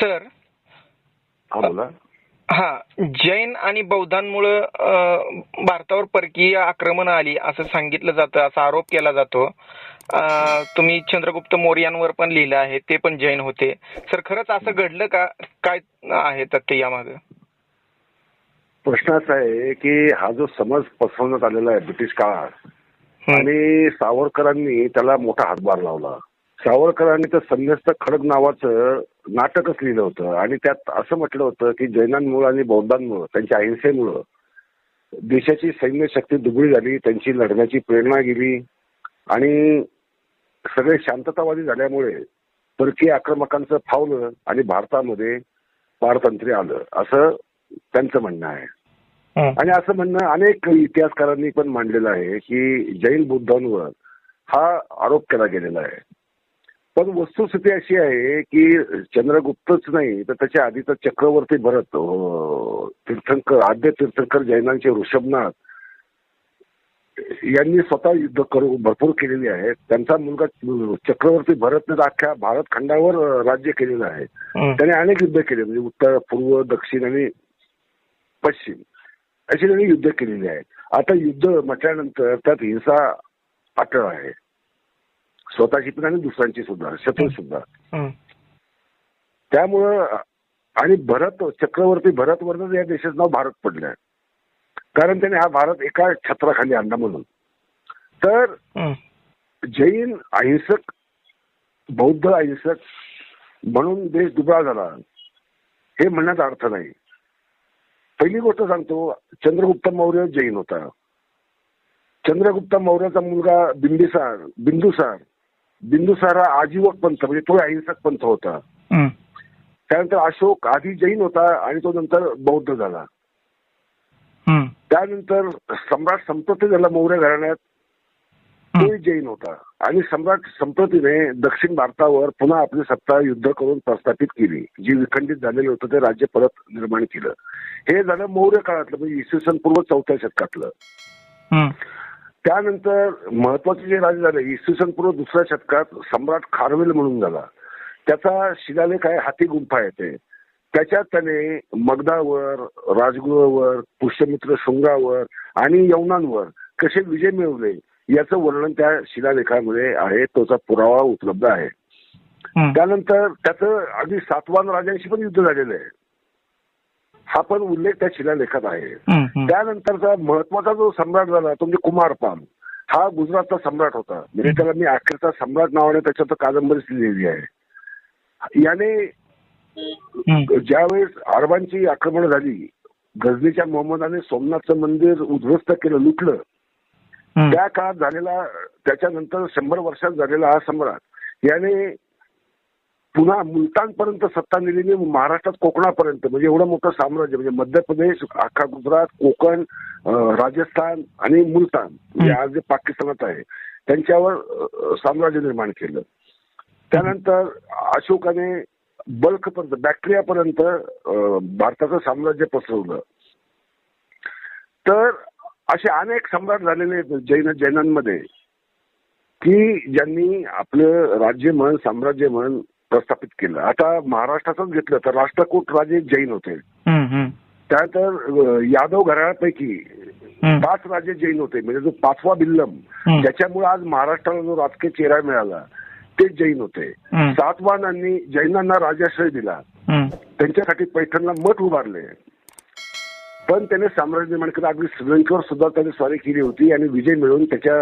Sir हा बोला. हा जैन आणि बौद्धांमुळं भारतावर परकीय आक्रमण आली असं सांगितलं जातं असा आरोप केला जातो. तुम्ही चंद्रगुप्त मौर्यांवर पण लिहिलं आहे ते पण जैन होते. सर खरंच असं घडलं का? काय आहे तथ्य यामागे? प्रश्न असा आहे की हा जो समज पसरवण्यात आलेला आहे ब्रिटिश काळात आणि सावरकरांनी त्याला मोठा हातभार लावला. सावरकरांनी तर संन्यस्त खडक नावाचं नाटकच लिहिलं होतं. आणि त्यात असं म्हटलं होतं की जैनांमुळे आणि बौद्धांमुळं त्यांच्या अहिंसेमुळं देशाची सैन्य शक्ती दुबळी झाली त्यांची लढण्याची प्रेरणा गेली आणि सगळे शांततावादी झाल्यामुळे परकीय आक्रमकांचं फावलं आणि भारतामध्ये पारतंत्र्य आलं. असं त्यांचं म्हणणं आहे. आणि असं म्हणणं अनेक इतिहासकारांनी पण मांडलेलं आहे की जैन बुद्धांवर हा आरोप केला गेलेला आहे. पण वस्तुस्थिती अशी आहे की चंद्रगुप्तच नाही तर त्याच्या आधीचा चक्रवर्ती भरत तीर्थंकर आद्य तीर्थंकर जैनांचे ऋषभनाथ यांनी स्वतः युद्ध करू भरपूर केलेली आहे त्यांचा मुलगा चक्रवर्ती भरतने अख्ख्या भारत खंडावर राज्य केलेलं आहे. त्याने अनेक युद्ध केले म्हणजे उत्तर पूर्व दक्षिण आणि पश्चिम अशी त्यांनी युद्ध केलेली आहेत. आता युद्ध म्हटल्यानंतर त्यात हिंसा अटळ आहे. स्वतःची पण आणि दुसऱ्यांची सुद्धा शत्रू सुद्धा. त्यामुळं आणि भरत चक्रवर्ती भरतवरच या देशाचं नाव भारत पडलं आहे कारण त्याने हा भारत एका छत्राखाली आणला म्हणून. तर जैन अहिंसक बौद्ध अहिंसक म्हणून देश दुबळा झाला हे म्हणण्यात अर्थ नाही. पहिली गोष्ट सांगतो चंद्रगुप्त मौर्य जैन होता. चंद्रगुप्त मौर्याचा मुलगा बिंबिसार बिंदुसार बिंदुसार आजीवक पंथ म्हणजे तो अहिंसक पंथ होता. त्यानंतर अशोक आधी जैन होता आणि तो नंतर बौद्ध झाला. त्यानंतर सम्राट संप्रती झाला मौर्य घराण्यात. तोही जैन होता. आणि सम्राट संप्रतीने दक्षिण भारतावर पुन्हा आपली सत्ता युद्ध करून प्रस्थापित केली. जी विखंडित झालेलं होतं ते राज्य परत निर्माण केलं. हे झालं मौर्य काळातलं म्हणजे इसवी सन पूर्व चौथ्या शतकातलं. त्यानंतर महत्त्वाचे जे राजे झाले इसवी सन पूर्व दुसऱ्या शतकात सम्राट खारवेल म्हणून झाला. त्याचा शिलालेख आहे हाती गुंफा येते त्याच्यात त्याने मगधावर राजगृहावर पुष्यमित्र शृंगावर आणि यवनांवर कसे विजय मिळवले याचं वर्णन त्या शिलालेखामध्ये आहे त्याचा पुरावा उपलब्ध आहे. त्यानंतर त्याचं अगदी सातवान राजांशी पण युद्ध झालेलं आहे. हा पण उल्लेख त्या शिलालेखात आहे. त्यानंतरचा महत्त्वाचा जो सम्राट झाला तो म्हणजे कुमारपाल हा गुजरातचा सम्राट होता. म्हणजे त्याला मी अखेरचा सम्राट नावाने त्याच्यात कादंबरीच लिहिली आहे. याने ज्यावेळेस अरबांची आक्रमण झाली गझनीच्या मोहम्मदाने सोमनाथचं मंदिर उद्ध्वस्त केलं लुटलं त्या काळात झालेला त्याच्यानंतर शंभर वर्षात झालेला हा सम्राट याने पुन्हा मुलतानपर्यंत सत्ता नेलेली महाराष्ट्रात कोकणापर्यंत. म्हणजे एवढं मोठं साम्राज्य म्हणजे मध्य प्रदेश अख्खा गुजरात कोकण राजस्थान आणि मुलतान म्हणजे आज जे पाकिस्तानात आहे त्यांच्यावर साम्राज्य निर्माण केलं. त्यानंतर अशोकाने बल्कपर्यंत बॅक्टेरियापर्यंत भारताचं साम्राज्य पसरवलं. तर असे अनेक सम्राट झालेले आहेत जैन जैनांमध्ये की ज्यांनी आपलं राज्य म्हण साम्राज्य म्हण प्रस्थापित केलं. आता महाराष्ट्राचंच घेतलं तर राष्ट्रकूट राजे जैन होते. त्यानंतर यादव घराण्यापैकी पाच राजे जैन होते. म्हणजे जो पाचवा बिल्लम ज्याच्यामुळे आज महाराष्ट्राला जो राजकीय चेहरा मिळाला ते जैन होते. सातवानांनी जैनांना राजाश्रय दिला. त्यांच्यासाठी पैठणला मठ उभारले. पण त्याने साम्राज्य निर्माण केलं अगदी श्रीलंकेवर सुद्धा त्याने स्वारी केली होती आणि विजय मिळवून त्याच्या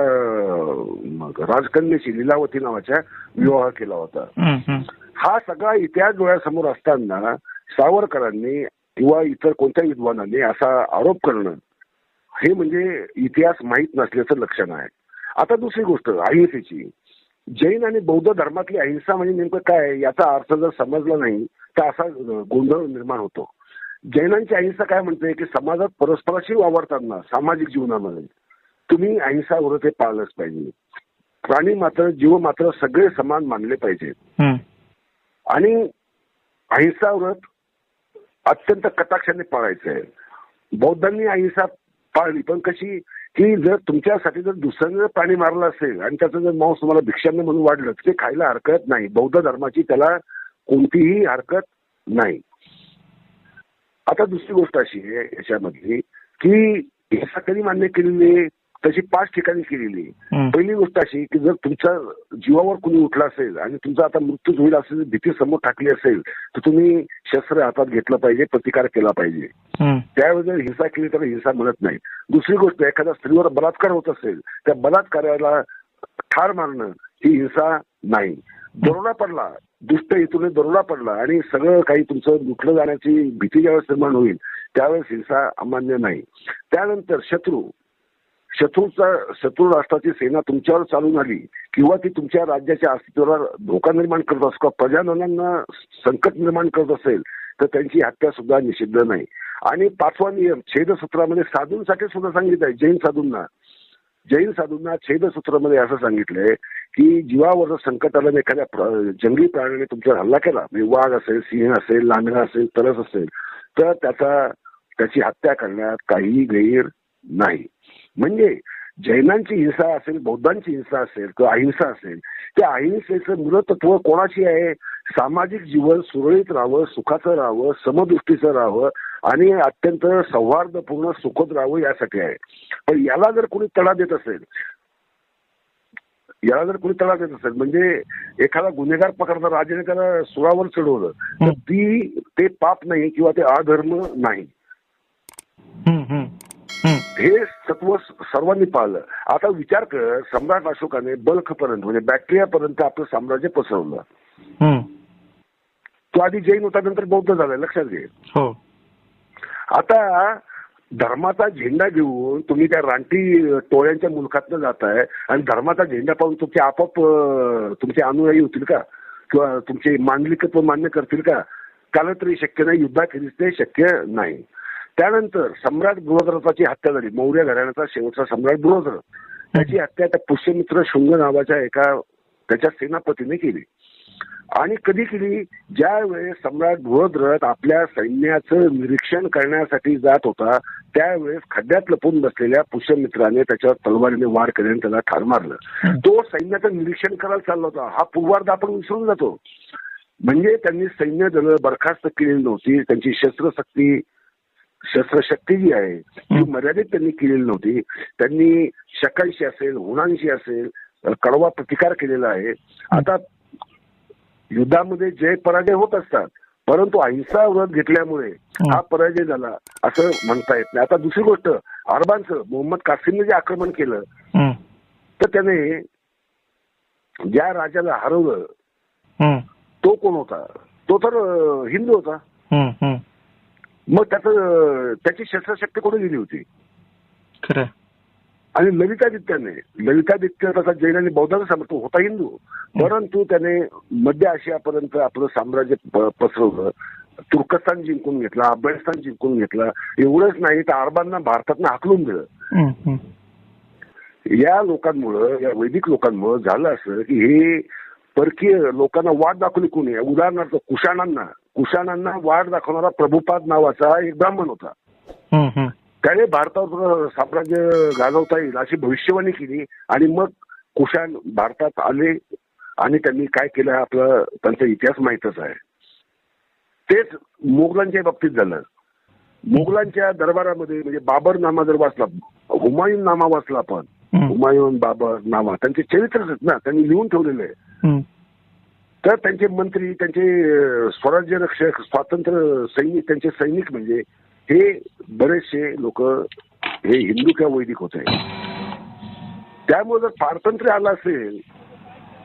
राजकन्याशी लीलावती नावाच्या विवाह केला होता. हा सगळा इतिहास डोळ्यासमोर असताना सावरकरांनी किंवा इतर कोणत्याही विद्वानांनी असा आरोप करणं हे म्हणजे इतिहास माहीत नसल्याचं लक्षण आहे. आता दुसरी गोष्ट अहिंसेची. जैन आणि बौद्ध धर्मातली अहिंसा म्हणजे नेमकं काय याचा अर्थ जर समजला नाही तर असा गोंधळ निर्माण होतो. जैनांची अहिंसा काय म्हणते की समाजात परस्पराशी वावरताना सामाजिक जीवनामध्ये तुम्ही अहिंसा व्रत हे पाळलंच पाहिजे. प्राणी मात्र जीव मात्र सगळे समान मानले पाहिजेत आणि अहिंसा व्रत अत्यंत कटाक्षाने पाळायचं आहे. बौद्धांनी अहिंसा पाळली पण कशी की जर तुमच्यासाठी जर दुसऱ्याने जर प्राणी मारला असेल आणि त्याचं जर मांस तुम्हाला भिक्षान्न म्हणून वाढलं ते खायला हरकत नाही. बौद्ध धर्माची त्याला कोणतीही हरकत नाही. आता दुसरी गोष्ट अशी आहे याच्यामधली की हिंसा कधी मान्य केलेली आहे तशी पाच ठिकाणी केलेली आहे. पहिली गोष्ट अशी की जर तुमच्या जीवावर कुणी उठला असेल आणि तुमचा आता मृत्यू होईल असेल भीती समोर टाकली असेल तर तुम्ही शस्त्र हातात घेतलं पाहिजे प्रतिकार केला पाहिजे हम्म. त्यावेळी जर हिंसा केली तर हिंसा म्हणत नाही दुसरी गोष्ट एखाद्या स्त्रीवर बलात्कार होत असेल त्या बलात्काराला ठार मारणं ही हिंसा नाही दरोडा पडला दुष्ट हेतूने दरोडा पडला आणि सगळं काही तुमचं लुटलं जाण्याची भीती ज्यावेळेस निर्माण होईल त्यावेळेस हिंसा अमान्य नाही. त्यानंतर शत्रू. शत्रूचा शत्रू राष्ट्राची सेना तुमच्यावर चालून आली किंवा ती तुमच्या राज्याच्या अस्तित्वाला धोका निर्माण करत असतो किंवा प्रजाजनांना संकट निर्माण करत असेल तर त्यांची हत्या सुद्धा निषिद्ध नाही. आणि पाचवा नियम छेदसूत्रामध्ये साधूंसाठी सुद्धा सांगितलं आहे जैन साधूंना. जैन साधूंना छेदसूत्रामध्ये असं सांगितलंय की जीवावर संकट आलं एखाद्या जंगली प्राण्याने तुमच्यावर हल्ला केला म्हणजे वाघ असेल सिंह असेल लांडगा असेल तरस असेल तर त्याचा त्याची हत्या करण्यात काही गैर नाही. म्हणजे जैनांची हिंसा असेल बौद्धांची हिंसा असेल किंवा अहिंसा असेल त्या अहिंसेचं मूलतत्व कोणाची आहे? सामाजिक जीवन सुरळीत राहावं सुखाचं राहावं समदृष्टीचं राहावं आणि अत्यंत सौहार्दपूर्ण सुखद राहावं यासाठी आहे. पण याला जर कोणी तडा देत असेल याला जर कोणी तडा देत असेल म्हणजे एखादा गुन्हेगार पकडता राजाने त्याला सुरावर चढवलं तर. ती ते पाप नाही किंवा ते अधर्म नाही. हे सत्व सर्वांनी पाळलं आता विचार कर सम्राट अशोकाने बल्कपर्यंत म्हणजे बॅक्टेरियापर्यंत आपलं साम्राज्य पसरवलं. तो आधी जैन होता नंतर बौद्ध झाला लक्षात घे हो आता धर्माचा झेंडा घेऊन तुम्ही त्या रानटी टोळ्यांच्या मुलखातनं जाताय आणि धर्माचा झेंडा पाहून तुमचे आपोआप तुमचे अनुयायी होतील का? किंवा तुमचे मांडलिकत्व मान्य करतील का? त्याला तरी शक्य नाही युद्धाखेरीज ते शक्य नाही. त्यानंतर सम्राट बृहद्रथाची हत्या झाली. मौर्य घराण्याचा शेवटचा सम्राट बृहद्रथ त्याची हत्या त्या पुष्यमित्र शुंग नावाच्या एका त्याच्या सेनापतीने केली. आणि कधी केली ज्या वेळेस सम्राट बृहद्रथ आपल्या सैन्याचं निरीक्षण करण्यासाठी जात होता त्यावेळेस खड्ड्यात लपून बसलेल्या पुष्यमित्राने त्याच्यावर तलवारीने वार केले आणि त्याला ठार मारलं. तो सैन्याचं निरीक्षण करायला चालला होता. हा पूर्वार्ध आपण विसरून जातो. म्हणजे त्यांनी सैन्य दलं बरखास्त केलेली नव्हती. त्यांची शस्त्रशक्ती शस्त्रशक्ती जी आहे ती मर्यादित त्यांनी केलेली नव्हती. त्यांनी शकांशी असेल हुणांशी असेल कडवा प्रतिकार केलेला आहे. आता युद्धामध्ये जय पराजय होत असतात परंतु अहिंसा व्रत घेतल्यामुळे हा पराजय झाला असं म्हणता येत नाही आता दुसरी गोष्ट अरबांचं मोहम्मद कासिमने जे आक्रमण केलं. तर त्याने ज्या राजाला हरवलं. तो कोण होता तो तर हिंदू होता. मग त्याचं त्याची शस्त्रशक्ती कोणी दिली होती. आणि ललितादित्याने ललितादित्य तसा जैन आणि बौद्धाचा सामर्थ्य होता हिंदू. परंतु त्याने मध्य आशियापर्यंत आपलं साम्राज्य पसरवलं. तुर्कस्तान जिंकून घेतला अफगाणिस्तान जिंकून घेतला. एवढंच नाही तर अरबांना भारतातनं हाकलून दिलं. या लोकांमुळं या वैदिक लोकांमुळं झालं असं की हे परकीय लोकांना वाट दाखवली कोणी? उदाहरणार्थ कुशाणांना कुशाणांना वाट दाखवणारा प्रभुपाद नावाचा एक ब्राह्मण होता. त्याने भारतावर साम्राज्य गाजवता येईल अशी भविष्यवाणी केली आणि मग कुशाण भारतात आले आणि त्यांनी काय केलं आपला त्यांचा इतिहास माहीतच आहे तेच मोगलांच्या बाबतीत झालं मोगलांच्या दरबारामध्ये म्हणजे बाबर नामा जर वाचला हुमायून नामा वाचला आपण. हुमायून बाबर नामा त्यांचे चरित्रच आहेत ना त्यांनी लिहून ठेवलेले आहे. तर त्यांचे मंत्री त्यांचे स्वराज्य रक्षक स्वातंत्र्य सैनिक त्यांचे सैनिक म्हणजे हे बरेचसे लोक हे हिंदू किंवा वैदिक होते त्यामुळे जर पारतंत्र्य आलं असेल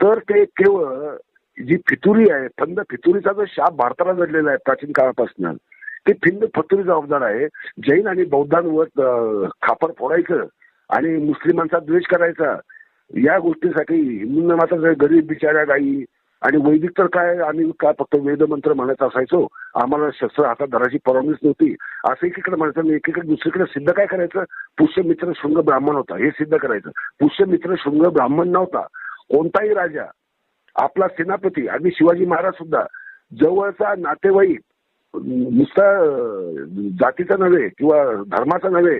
तर ते केवळ जी फितुरी आहे थंड फितुरीचा जो शाप भारताला जडलेला आहे प्राचीन काळापासून ते फिंद फतुरी जबाबदार आहे. जैन आणि बौद्धांवर खापर फोडायचं आणि मुस्लिमांचा द्वेष करायचा या गोष्टीसाठी हिंदूंना मात्र गरीब बिचाऱ्या गाई आणि वैदिक तर काय आम्ही काय फक्त वेदमंत्र म्हणत असायचो. आम्हाला शस्त्र हातात धराची परवानगीच नव्हती. असं एकीकडे म्हणायचं आणि एकीकडे दुसरीकडे सिद्ध काय करायचं? पुष्यमित्र शृंग ब्राह्मण होता. हे सिद्ध करायचं. पुष्यमित्र शृंग ब्राह्मण नव्हता. कोणताही राजा आपला सेनापती अगदी शिवाजी महाराज सुद्धा जवळचा नातेवाईक नुसता जातीचा नव्हे किंवा धर्माचा नव्हे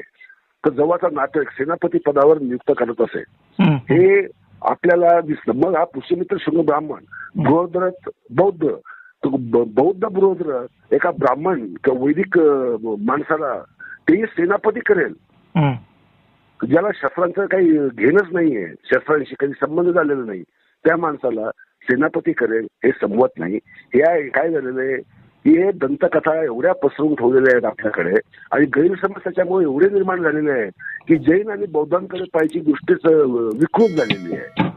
तर जवळचा नातेवाईक सेनापती पदावर नियुक्त करत असे. हे आपल्याला दिसलं. मग हा पुष्यमित्र शृंग ब्राह्मण बृहद्रथ बौद्ध. बौद्ध बरोबर एका ब्राह्मण किंवा वैदिक माणसाला ते सेनापती करेल. ज्याला शस्त्रांचं काही घेणंच नाहीये शस्त्रांशी कधी संबंध झालेला नाही त्या माणसाला सेनापती करेल हे संमत नाही. हे काय झालेलं आहे? हे दंतकथा एवढ्या पसरवून ठेवलेल्या आहेत आपल्याकडे आणि गैरसमज त्याच्यामुळे एवढे निर्माण झालेले आहेत की जैन आणि बौद्धांकडे पाहायची दृष्टीच विकृत झालेली आहे.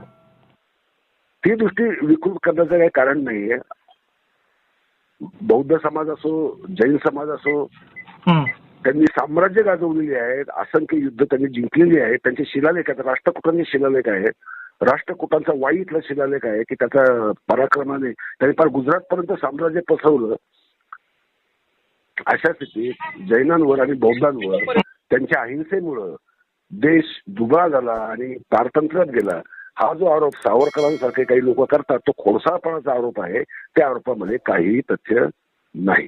ती दृष्टी विकृत करण्याचं काही कारण नाहीये. बौद्ध समाज असो जैन समाज असो. त्यांनी साम्राज्य गाजवलेली आहेत असंख्य युद्ध त्यांनी जिंकलेली आहेत त्यांचे शिलालेख आहेत राष्ट्रकुटांचे शिलालेख आहेत. राष्ट्रकुटांचा वाई इथला शिलालेख आहे की त्याच्या पराक्रमाने त्यांनी फार गुजरातपर्यंत साम्राज्य पसरवलं. अशा स्थितीत जैनांवर आणि बौद्धांवर त्यांच्या अहिंसेमुळं देश दुबळा झाला आणि पारतंत्र्यात गेला. हा जो आरोप सावरकरांसारखे काही लोक करतात तो खोडसाळपणाचा आरोप आहे. त्या आरोपामध्ये काही तथ्य नाही.